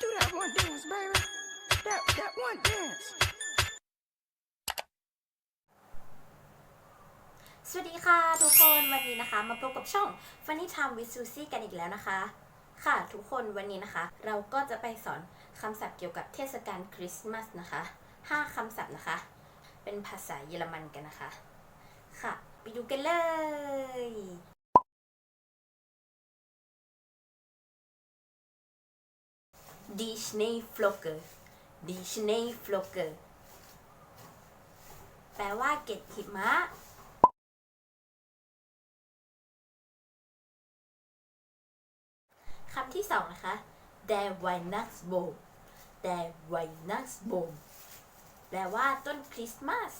Do that one dance, baby. That that one dance. สวัสดีค่ะทุกคนวันนี้นะคะ มาพบกับช่อง Funny Time with Susie กันอีกแล้วนะคะ ค่ะทุกคนวันนี้นะคะ เราก็จะไปสอนคำศัพท์เกี่ยวกับเทศกาลคริสต์มาสนะคะ 5คำศัพท์นะคะ เป็นภาษาเยอรมันกันนะคะ ค่ะ ไปดูกันเลย Die Schneeflocke Die Schneeflocke แปลว่าเก็ดหิมะคำที่สองนะคะ der Weihnachtsbaum der Weihnachtsbaum แปลว่าต้นคริสต์มาส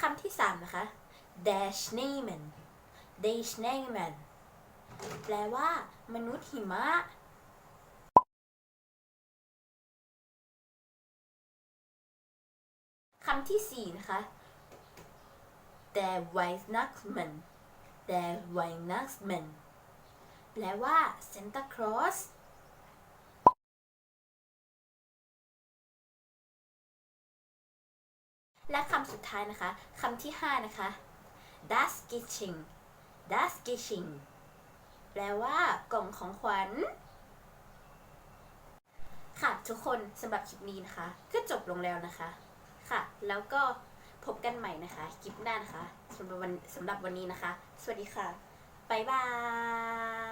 คำที่สามนะคะ der Schneemann der Schneemann แปลว่า มนุษย์หิมะ คำที่สี่นะคะ Der Weihnachtsmann Der Weihnachtsmann แปลว่า Santa Claus และคำสุดท้ายนะคะ คำที่ห้านะคะ Das Geschenk Das Geschenk แปลว่ากล่องของขวัญ ค่ะทุกคนสำหรับคลิปนี้นะคะ ก็จบลงแล้วนะคะ ค่ะ แล้วก็พบกันใหม่นะคะ คลิปหน้านะคะสำหรับวันสำหรับวันนี้นะคะ สวัสดีค่ะ บ๊ายบาย